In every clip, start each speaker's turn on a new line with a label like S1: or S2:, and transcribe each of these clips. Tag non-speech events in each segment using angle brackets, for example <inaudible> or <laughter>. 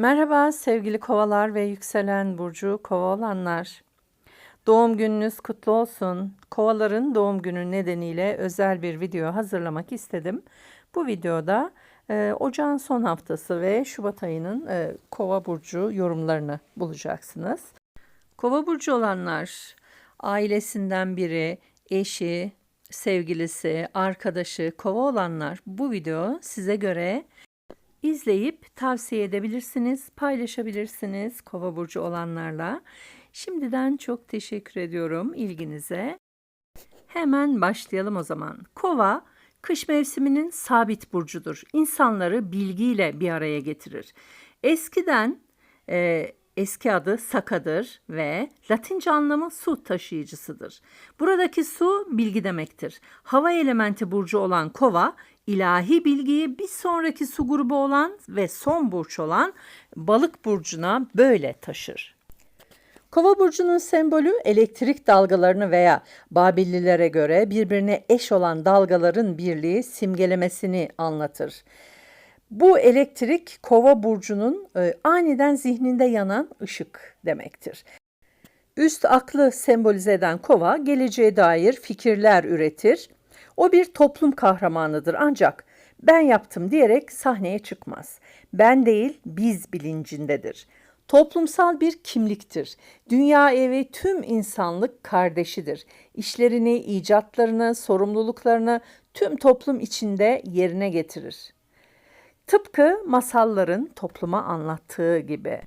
S1: Merhaba sevgili kovalar ve yükselen burcu kova olanlar. Doğum gününüz kutlu olsun. Kovaların doğum günü nedeniyle özel bir video hazırlamak istedim. Bu videoda e, ocağın son haftası ve Şubat ayının e, kova burcu yorumlarını bulacaksınız. Kova burcu olanlar ailesinden biri, eşi, sevgilisi, arkadaşı, kova olanlar bu video size göre izleyip tavsiye edebilirsiniz, paylaşabilirsiniz kova burcu olanlarla. Şimdiden çok teşekkür ediyorum ilginize. Hemen başlayalım o zaman. Kova kış mevsiminin sabit burcudur. İnsanları bilgiyle bir araya getirir. Eskiden e, eski adı Saka'dır ve Latince anlamı su taşıyıcısıdır. Buradaki su bilgi demektir. Hava elementi burcu olan kova ilahi bilgiyi bir sonraki su grubu olan ve son burç olan balık burcuna böyle taşır. Kova burcunun sembolü elektrik dalgalarını veya Babillilere göre birbirine eş olan dalgaların birliği simgelemesini anlatır. Bu elektrik kova burcunun e, aniden zihninde yanan ışık demektir. Üst aklı sembolize eden kova geleceğe dair fikirler üretir. O bir toplum kahramanıdır ancak ben yaptım diyerek sahneye çıkmaz. Ben değil biz bilincindedir. Toplumsal bir kimliktir. Dünya evi tüm insanlık kardeşidir. İşlerini, icatlarını, sorumluluklarını tüm toplum içinde yerine getirir. Tıpkı masalların topluma anlattığı gibi.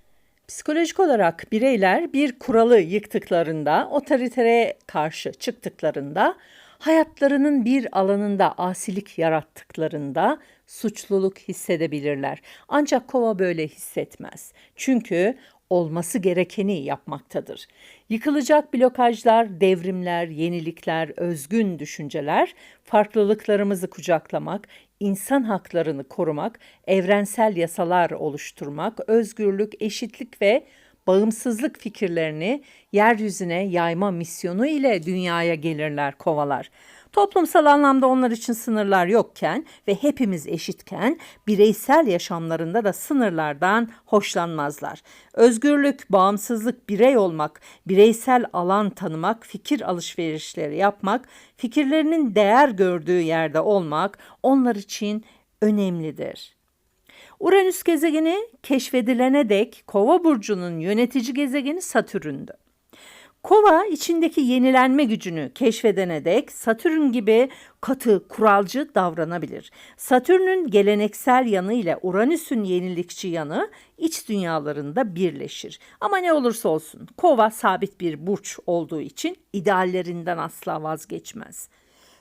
S1: Psikolojik olarak bireyler bir kuralı yıktıklarında, otoritere karşı çıktıklarında, hayatlarının bir alanında asilik yarattıklarında suçluluk hissedebilirler. Ancak kova böyle hissetmez. Çünkü olması gerekeni yapmaktadır. Yıkılacak blokajlar, devrimler, yenilikler, özgün düşünceler, farklılıklarımızı kucaklamak, insan haklarını korumak, evrensel yasalar oluşturmak, özgürlük, eşitlik ve bağımsızlık fikirlerini yeryüzüne yayma misyonu ile dünyaya gelirler kovalar. Toplumsal anlamda onlar için sınırlar yokken ve hepimiz eşitken bireysel yaşamlarında da sınırlardan hoşlanmazlar. Özgürlük, bağımsızlık, birey olmak, bireysel alan tanımak, fikir alışverişleri yapmak, fikirlerinin değer gördüğü yerde olmak onlar için önemlidir. Uranüs gezegeni keşfedilene dek Kova burcunun yönetici gezegeni Satürn'dü. Kova içindeki yenilenme gücünü keşfedene dek Satürn gibi katı, kuralcı davranabilir. Satürn'ün geleneksel yanı ile Uranüs'ün yenilikçi yanı iç dünyalarında birleşir. Ama ne olursa olsun Kova sabit bir burç olduğu için ideallerinden asla vazgeçmez.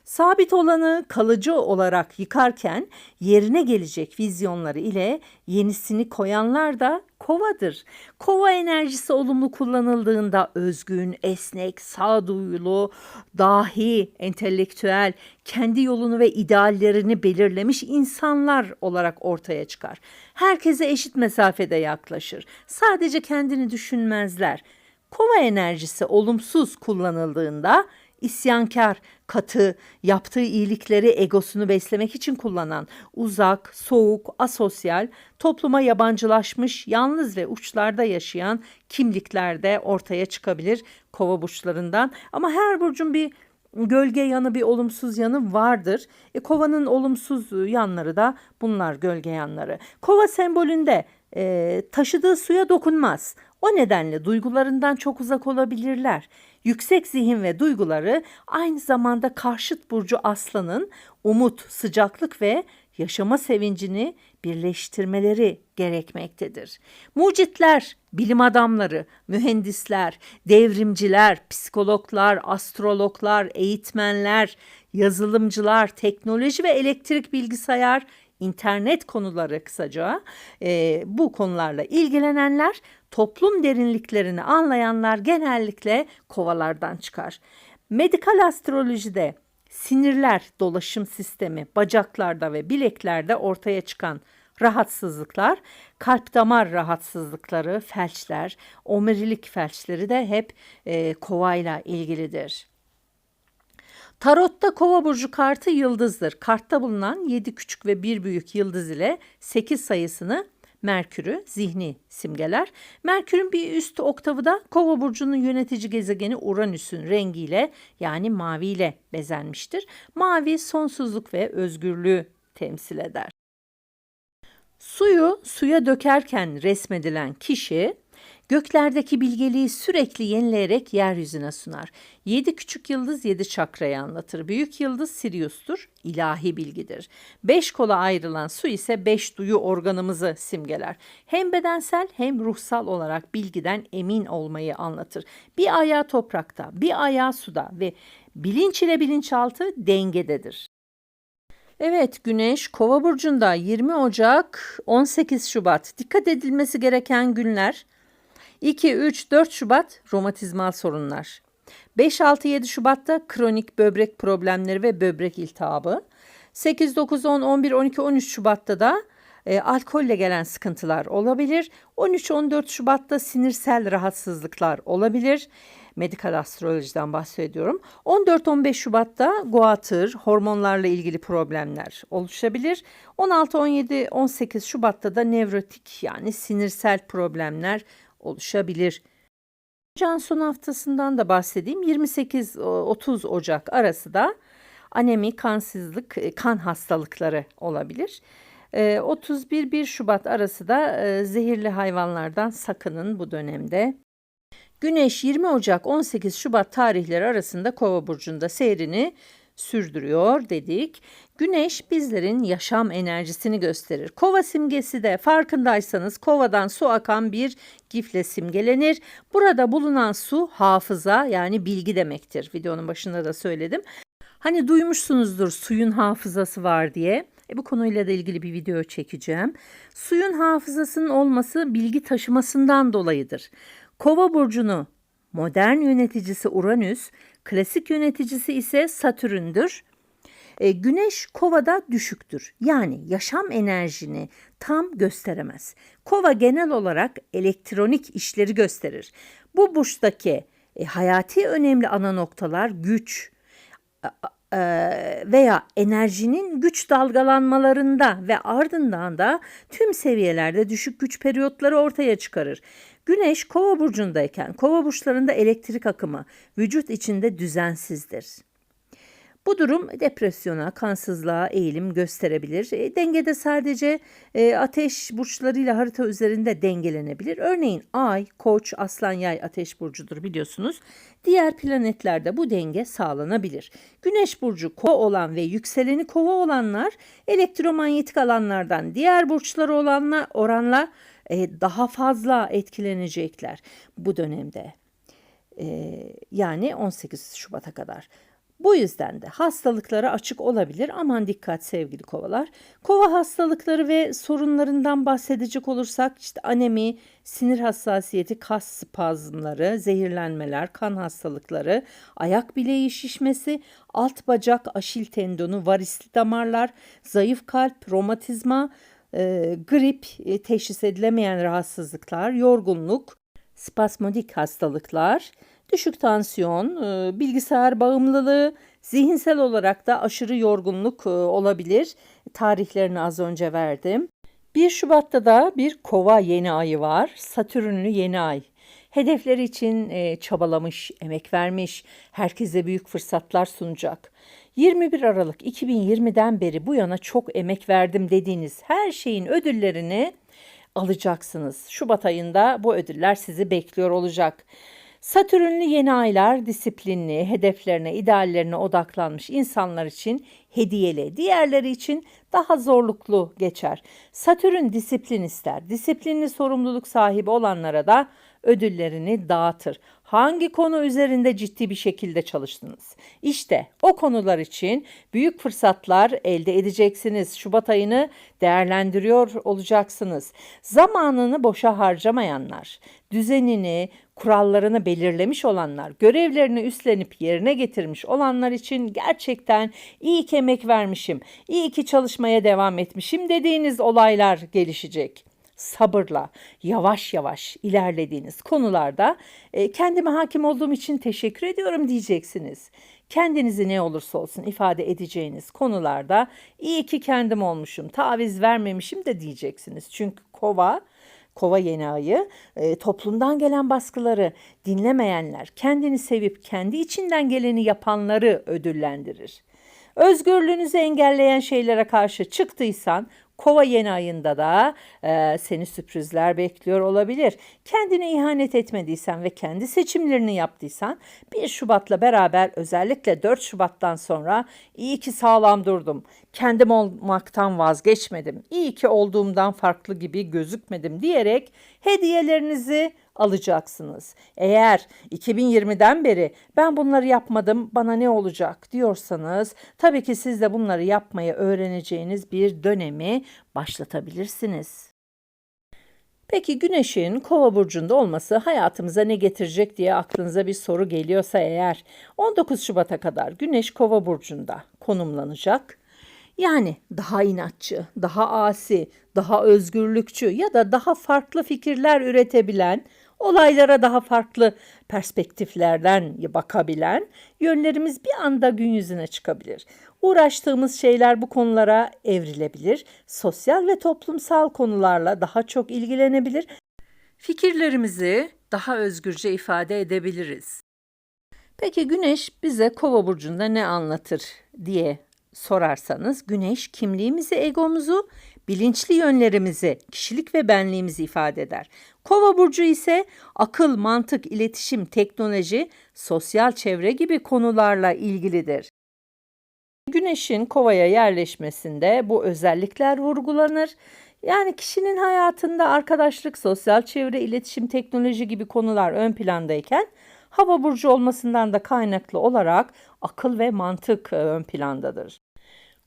S1: Sabit olanı kalıcı olarak yıkarken yerine gelecek vizyonları ile yenisini koyanlar da kovadır. Kova enerjisi olumlu kullanıldığında özgün, esnek, sağduyulu, dahi, entelektüel, kendi yolunu ve ideallerini belirlemiş insanlar olarak ortaya çıkar. Herkese eşit mesafede yaklaşır. Sadece kendini düşünmezler. Kova enerjisi olumsuz kullanıldığında isyankar, katı, yaptığı iyilikleri egosunu beslemek için kullanan, uzak, soğuk, asosyal, topluma yabancılaşmış, yalnız ve uçlarda yaşayan kimlikler de ortaya çıkabilir kova burçlarından. Ama her burcun bir gölge yanı bir olumsuz yanı vardır. E, kovanın olumsuz yanları da bunlar gölge yanları. Kova sembolünde e, taşıdığı suya dokunmaz. O nedenle duygularından çok uzak olabilirler. Yüksek zihin ve duyguları aynı zamanda karşıt burcu aslanın umut, sıcaklık ve yaşama sevincini birleştirmeleri gerekmektedir. Mucitler, bilim adamları, mühendisler, devrimciler, psikologlar, astrologlar, eğitmenler, yazılımcılar, teknoloji ve elektrik bilgisayar, internet konuları kısaca e, bu konularla ilgilenenler toplum derinliklerini anlayanlar genellikle kovalardan çıkar. Medikal astrolojide sinirler dolaşım sistemi bacaklarda ve bileklerde ortaya çıkan rahatsızlıklar, kalp damar rahatsızlıkları, felçler, omurilik felçleri de hep e, kovayla ilgilidir. Tarotta kova burcu kartı yıldızdır. Kartta bulunan 7 küçük ve 1 büyük yıldız ile 8 sayısını Merkür'ü zihni simgeler. Merkür'ün bir üst oktavı da Kova burcunun yönetici gezegeni Uranüs'ün rengiyle yani maviyle bezenmiştir. Mavi sonsuzluk ve özgürlüğü temsil eder. Suyu suya dökerken resmedilen kişi göklerdeki bilgeliği sürekli yenileyerek yeryüzüne sunar. Yedi küçük yıldız yedi çakrayı anlatır. Büyük yıldız Sirius'tur, ilahi bilgidir. Beş kola ayrılan su ise beş duyu organımızı simgeler. Hem bedensel hem ruhsal olarak bilgiden emin olmayı anlatır. Bir ayağı toprakta, bir ayağı suda ve bilinç ile bilinçaltı dengededir. Evet, Güneş Kova burcunda 20 Ocak 18 Şubat. Dikkat edilmesi gereken günler 2 3 4 Şubat romatizmal sorunlar. 5 6 7 Şubat'ta kronik böbrek problemleri ve böbrek iltihabı. 8 9 10 11 12 13 Şubat'ta da e, alkolle gelen sıkıntılar olabilir. 13-14 Şubat'ta sinirsel rahatsızlıklar olabilir. Medikal astrolojiden bahsediyorum. 14-15 Şubat'ta guatr, hormonlarla ilgili problemler oluşabilir. 16-17-18 Şubat'ta da nevrotik yani sinirsel problemler oluşabilir. Ocağın son haftasından da bahsedeyim. 28-30 Ocak arası da anemi, kansızlık, e, kan hastalıkları olabilir. 31-1 e, Şubat arası da e, zehirli hayvanlardan sakının bu dönemde. Güneş 20 Ocak 18 Şubat tarihleri arasında Kova burcunda seyrini sürdürüyor dedik. Güneş bizlerin yaşam enerjisini gösterir. Kova simgesi de farkındaysanız kovadan su akan bir gifle simgelenir. Burada bulunan su hafıza yani bilgi demektir. Videonun başında da söyledim. Hani duymuşsunuzdur suyun hafızası var diye. E, bu konuyla da ilgili bir video çekeceğim. Suyun hafızasının olması bilgi taşımasından dolayıdır. Kova burcunu modern yöneticisi Uranüs, klasik yöneticisi ise Satürn'dür. E, güneş kovada düşüktür. Yani yaşam enerjini tam gösteremez. Kova genel olarak elektronik işleri gösterir. Bu burçtaki e, hayati önemli ana noktalar güç veya enerjinin güç dalgalanmalarında ve ardından da tüm seviyelerde düşük güç periyotları ortaya çıkarır. Güneş kova burcundayken kova burçlarında elektrik akımı vücut içinde düzensizdir. Bu durum depresyona, kansızlığa eğilim gösterebilir. E, dengede sadece e, ateş burçlarıyla harita üzerinde dengelenebilir. Örneğin Ay, Koç, Aslan, Yay ateş burcudur biliyorsunuz. Diğer planetlerde bu denge sağlanabilir. Güneş burcu kova olan ve yükseleni kova olanlar elektromanyetik alanlardan diğer burçları olanla oranla e, daha fazla etkilenecekler bu dönemde. E, yani 18 Şubat'a kadar. Bu yüzden de hastalıklara açık olabilir. Aman dikkat sevgili kovalar. Kova hastalıkları ve sorunlarından bahsedecek olursak işte anemi, sinir hassasiyeti, kas spazmları, zehirlenmeler, kan hastalıkları, ayak bileği şişmesi, alt bacak, aşil tendonu, varisli damarlar, zayıf kalp, romatizma, e, grip, e, teşhis edilemeyen rahatsızlıklar, yorgunluk, spasmodik hastalıklar, düşük tansiyon, e, bilgisayar bağımlılığı, zihinsel olarak da aşırı yorgunluk e, olabilir. Tarihlerini az önce verdim. 1 Şubat'ta da bir kova yeni ayı var. Satürnlü yeni ay. Hedefleri için e, çabalamış, emek vermiş, herkese büyük fırsatlar sunacak. 21 Aralık 2020'den beri bu yana çok emek verdim dediğiniz her şeyin ödüllerini alacaksınız. Şubat ayında bu ödüller sizi bekliyor olacak. Satürnlü yeni aylar disiplinli, hedeflerine, ideallerine odaklanmış insanlar için hediyeli, diğerleri için daha zorluklu geçer. Satürn disiplin ister. Disiplinli sorumluluk sahibi olanlara da ödüllerini dağıtır. Hangi konu üzerinde ciddi bir şekilde çalıştınız? İşte o konular için büyük fırsatlar elde edeceksiniz. Şubat ayını değerlendiriyor olacaksınız. Zamanını boşa harcamayanlar, düzenini, kurallarını belirlemiş olanlar, görevlerini üstlenip yerine getirmiş olanlar için gerçekten iyi ki emek vermişim, iyi ki çalışmaya devam etmişim dediğiniz olaylar gelişecek. Sabırla, yavaş yavaş ilerlediğiniz konularda e, kendime hakim olduğum için teşekkür ediyorum diyeceksiniz. Kendinizi ne olursa olsun ifade edeceğiniz konularda iyi ki kendim olmuşum, taviz vermemişim de diyeceksiniz. Çünkü kova Kova yeni ayı e, toplumdan gelen baskıları dinlemeyenler, kendini sevip kendi içinden geleni yapanları ödüllendirir. Özgürlüğünüzü engelleyen şeylere karşı çıktıysan Kova yeni ayında da e, seni sürprizler bekliyor olabilir. Kendine ihanet etmediysen ve kendi seçimlerini yaptıysan 1 Şubat'la beraber özellikle 4 Şubat'tan sonra iyi ki sağlam durdum. Kendim olmaktan vazgeçmedim. İyi ki olduğumdan farklı gibi gözükmedim diyerek hediyelerinizi alacaksınız. Eğer 2020'den beri ben bunları yapmadım bana ne olacak diyorsanız tabii ki siz de bunları yapmayı öğreneceğiniz bir dönemi başlatabilirsiniz. Peki güneşin kova burcunda olması hayatımıza ne getirecek diye aklınıza bir soru geliyorsa eğer 19 Şubat'a kadar güneş kova burcunda konumlanacak. Yani daha inatçı, daha asi, daha özgürlükçü ya da daha farklı fikirler üretebilen, olaylara daha farklı perspektiflerden bakabilen yönlerimiz bir anda gün yüzüne çıkabilir. Uğraştığımız şeyler bu konulara evrilebilir. Sosyal ve toplumsal konularla daha çok ilgilenebilir. Fikirlerimizi daha özgürce ifade edebiliriz. Peki Güneş bize Kova burcunda ne anlatır diye sorarsanız Güneş kimliğimizi, egomuzu, bilinçli yönlerimizi, kişilik ve benliğimizi ifade eder. Kova burcu ise akıl, mantık, iletişim, teknoloji, sosyal çevre gibi konularla ilgilidir. Güneşin kovaya yerleşmesinde bu özellikler vurgulanır. Yani kişinin hayatında arkadaşlık, sosyal çevre, iletişim, teknoloji gibi konular ön plandayken hava burcu olmasından da kaynaklı olarak akıl ve mantık e, ön plandadır.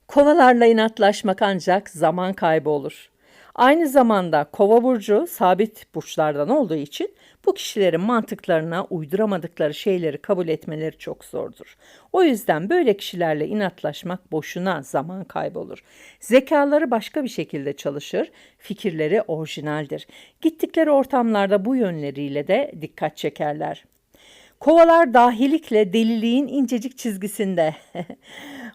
S1: Kovalarla inatlaşmak ancak zaman kaybı olur. Aynı zamanda kova burcu sabit burçlardan olduğu için bu kişilerin mantıklarına uyduramadıkları şeyleri kabul etmeleri çok zordur. O yüzden böyle kişilerle inatlaşmak boşuna zaman kaybolur. Zekaları başka bir şekilde çalışır, fikirleri orijinaldir. Gittikleri ortamlarda bu yönleriyle de dikkat çekerler. Kovalar dahilikle deliliğin incecik çizgisinde. <laughs>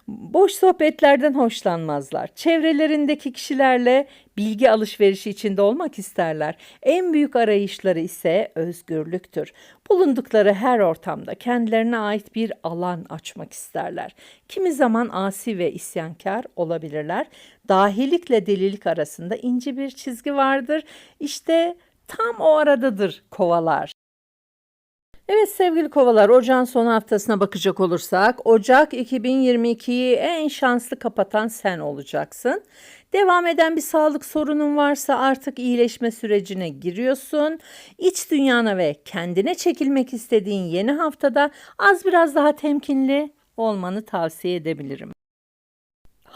S1: Boş sohbetlerden hoşlanmazlar. Çevrelerindeki kişilerle bilgi alışverişi içinde olmak isterler. En büyük arayışları ise özgürlüktür. Bulundukları her ortamda kendilerine ait bir alan açmak isterler. Kimi zaman asi ve isyankar olabilirler. Dahilikle delilik arasında ince bir çizgi vardır. İşte tam o aradadır kovalar. Evet sevgili kovalar ocağın son haftasına bakacak olursak Ocak 2022'yi en şanslı kapatan sen olacaksın. Devam eden bir sağlık sorunun varsa artık iyileşme sürecine giriyorsun. İç dünyana ve kendine çekilmek istediğin yeni haftada az biraz daha temkinli olmanı tavsiye edebilirim.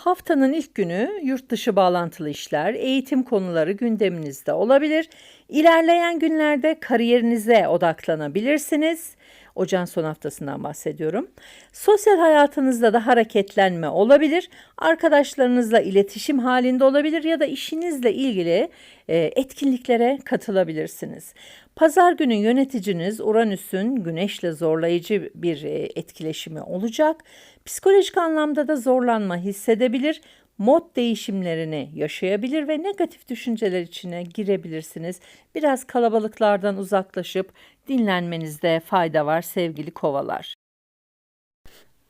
S1: Haftanın ilk günü yurt dışı bağlantılı işler, eğitim konuları gündeminizde olabilir. İlerleyen günlerde kariyerinize odaklanabilirsiniz. Ocağın son haftasından bahsediyorum. Sosyal hayatınızda da hareketlenme olabilir. Arkadaşlarınızla iletişim halinde olabilir ya da işinizle ilgili e, etkinliklere katılabilirsiniz. Pazar günü yöneticiniz Uranüs'ün Güneş'le zorlayıcı bir e, etkileşimi olacak. Psikolojik anlamda da zorlanma hissedebilir mod değişimlerini yaşayabilir ve negatif düşünceler içine girebilirsiniz. Biraz kalabalıklardan uzaklaşıp dinlenmenizde fayda var sevgili kovalar.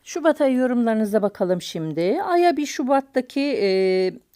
S1: Şubat ayı yorumlarınıza bakalım şimdi. Aya bir Şubat'taki e,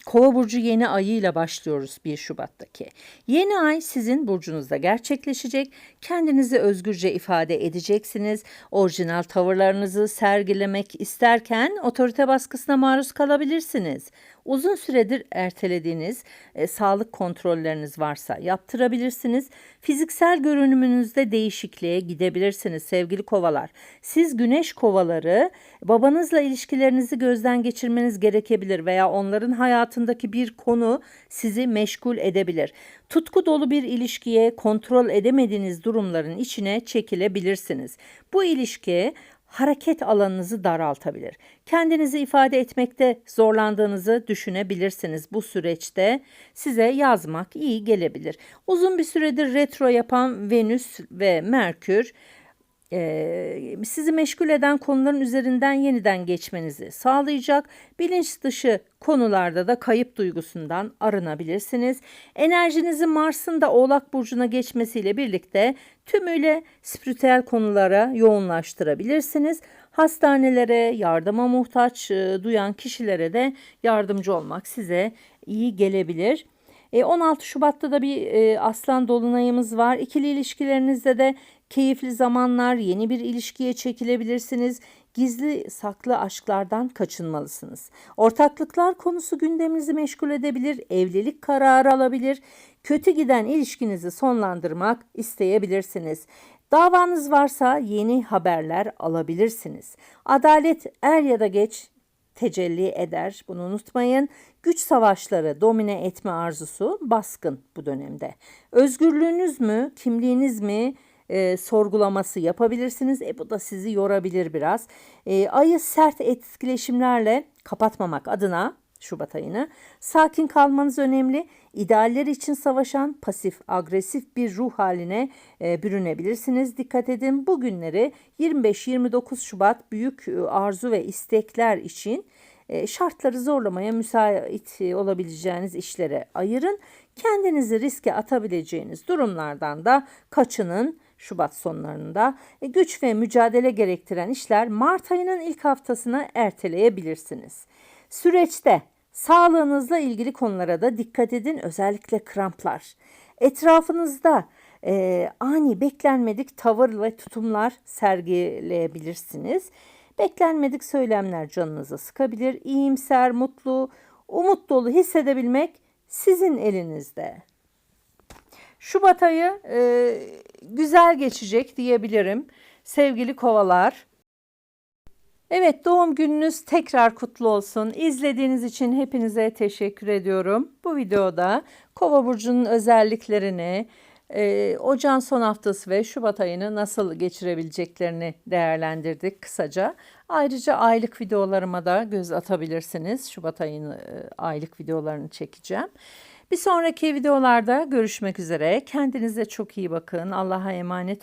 S1: Kova burcu yeni ayıyla başlıyoruz 1 Şubat'taki. Yeni ay sizin burcunuzda gerçekleşecek. Kendinizi özgürce ifade edeceksiniz. Orijinal tavırlarınızı sergilemek isterken otorite baskısına maruz kalabilirsiniz. Uzun süredir ertelediğiniz e, sağlık kontrolleriniz varsa yaptırabilirsiniz. Fiziksel görünümünüzde değişikliğe gidebilirsiniz sevgili kovalar. Siz güneş kovaları babanızla ilişkilerinizi gözden geçirmeniz gerekebilir veya onların hayatındaki bir konu sizi meşgul edebilir. Tutku dolu bir ilişkiye kontrol edemediğiniz durumların içine çekilebilirsiniz. Bu ilişki hareket alanınızı daraltabilir. Kendinizi ifade etmekte zorlandığınızı düşünebilirsiniz bu süreçte. Size yazmak iyi gelebilir. Uzun bir süredir retro yapan Venüs ve Merkür sizi meşgul eden konuların üzerinden yeniden geçmenizi sağlayacak. Bilinç dışı konularda da kayıp duygusundan arınabilirsiniz. Enerjinizin Mars'ın da Oğlak Burcu'na geçmesiyle birlikte tümüyle spiritüel konulara yoğunlaştırabilirsiniz. Hastanelere, yardıma muhtaç duyan kişilere de yardımcı olmak size iyi gelebilir. E, 16 Şubat'ta da bir aslan dolunayımız var. İkili ilişkilerinizde de keyifli zamanlar, yeni bir ilişkiye çekilebilirsiniz. Gizli saklı aşklardan kaçınmalısınız. Ortaklıklar konusu gündeminizi meşgul edebilir, evlilik kararı alabilir, kötü giden ilişkinizi sonlandırmak isteyebilirsiniz. Davanız varsa yeni haberler alabilirsiniz. Adalet er ya da geç tecelli eder. Bunu unutmayın. Güç savaşları domine etme arzusu baskın bu dönemde. Özgürlüğünüz mü, kimliğiniz mi e, sorgulaması yapabilirsiniz. E, bu da sizi yorabilir biraz. E, ayı sert etkileşimlerle kapatmamak adına Şubat ayını sakin kalmanız önemli. İdealler için savaşan pasif agresif bir ruh haline e, bürünebilirsiniz. Dikkat edin bu günleri 25-29 Şubat büyük e, arzu ve istekler için e, şartları zorlamaya müsait olabileceğiniz işlere ayırın. Kendinizi riske atabileceğiniz durumlardan da kaçının. Şubat sonlarında E, güç ve mücadele gerektiren işler Mart ayının ilk haftasına erteleyebilirsiniz. Süreçte sağlığınızla ilgili konulara da dikkat edin özellikle kramplar. Etrafınızda e, ani beklenmedik tavır ve tutumlar sergileyebilirsiniz. Beklenmedik söylemler canınızı sıkabilir. İyimser, mutlu, umut dolu hissedebilmek sizin elinizde. Şubat ayı e, güzel geçecek diyebilirim. Sevgili kovalar. Evet doğum gününüz tekrar kutlu olsun. İzlediğiniz için hepinize teşekkür ediyorum. Bu videoda Kova burcunun özelliklerini, e, ocağın son haftası ve Şubat ayını nasıl geçirebileceklerini değerlendirdik kısaca. Ayrıca aylık videolarıma da göz atabilirsiniz. Şubat ayını e, aylık videolarını çekeceğim. Bir sonraki videolarda görüşmek üzere. Kendinize çok iyi bakın. Allah'a emanet